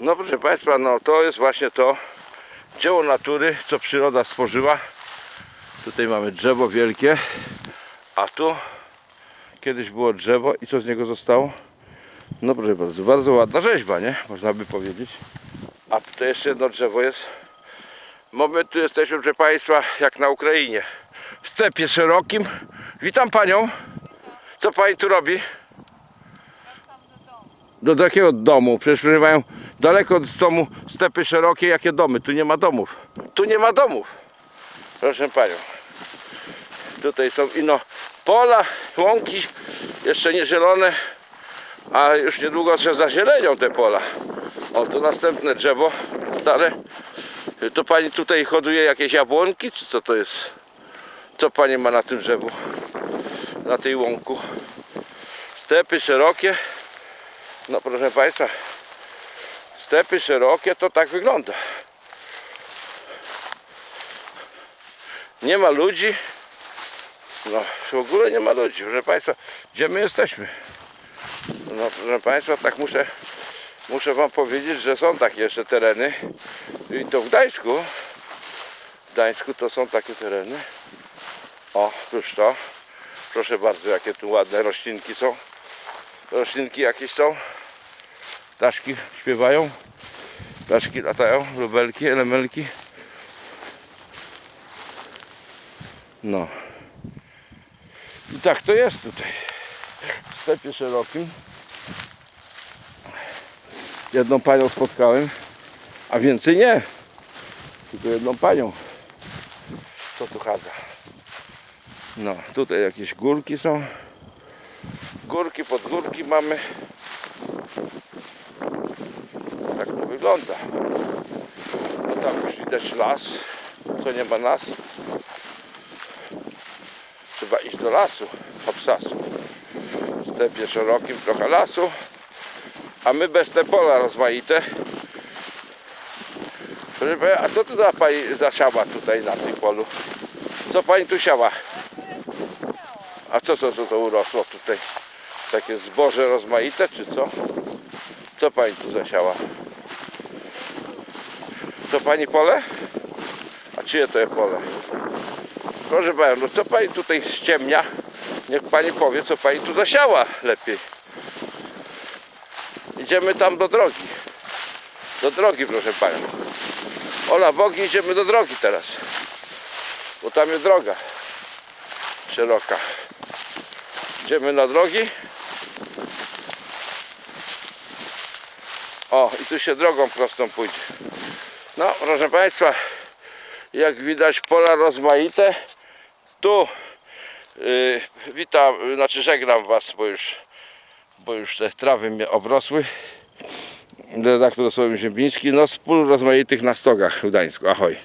No proszę Państwa, no to jest właśnie to dzieło natury, co przyroda stworzyła. Tutaj mamy drzewo wielkie, a tu kiedyś było drzewo i co z niego zostało? No proszę bardzo, bardzo ładna rzeźba, nie? Można by powiedzieć. A tutaj jeszcze jedno drzewo jest. My tu jesteśmy, proszę Państwa, jak na Ukrainie. W stepie szerokim. Witam Panią. Co Pani tu robi? Do takiego domu? Przecież proszę mają daleko od domu stepy szerokie, jakie domy? Tu nie ma domów. Tu nie ma domów. Proszę Panią. Tutaj są ino pola, łąki, jeszcze nie zielone, a już niedługo się zazielenią te pola. O, następne drzewo stare. To pani tutaj hoduje jakieś jabłonki, czy co to jest? Co pani ma na tym drzewu? Na tej łąku? Stepy szerokie. No proszę państwa, stepy szerokie to tak wygląda. Nie ma ludzi. No, w ogóle nie ma ludzi. Proszę państwa, gdzie my jesteśmy? No proszę państwa, tak muszę muszę wam powiedzieć, że są takie jeszcze tereny i to w Gdańsku w Gdańsku to są takie tereny o, tuż to proszę bardzo, jakie tu ładne roślinki są roślinki jakieś są ptaszki śpiewają ptaszki latają, lubelki, elemelki no i tak to jest tutaj w stepie szerokim jedną panią spotkałem, a więcej nie. Tylko jedną panią. Co tu chadza? No, tutaj jakieś górki są. Górki, pod górki mamy. Tak to wygląda. No tam już widać las, co nie ma nas. Trzeba iść do lasu, obsasu. W stepie szerokim trochę lasu. A my bez te pola rozmaite. A co to za pani zasiała tutaj na tym polu? Co pani tu siała? A co, co, co to urosło tutaj? Takie zboże rozmaite czy co? Co pani tu zasiała? To pani pole? A czyje to jest pole? Proszę panią, no co pani tutaj ściemnia? Niech pani powie, co pani tu zasiała lepiej. Idziemy tam do drogi. Do drogi, proszę panią. Ola Bogi, idziemy do drogi teraz. Bo tam jest droga. Szeroka. Idziemy na drogi. O, i tu się drogą prostą pójdzie. No, proszę Państwa, jak widać pola rozmaite. Tu yy, witam, znaczy żegnam Was, bo już bo już te trawy mnie obrosły. Redaktor Słowem Ziembiński, no z pól rozmaitych na stogach w Gdańsku. Ahoj.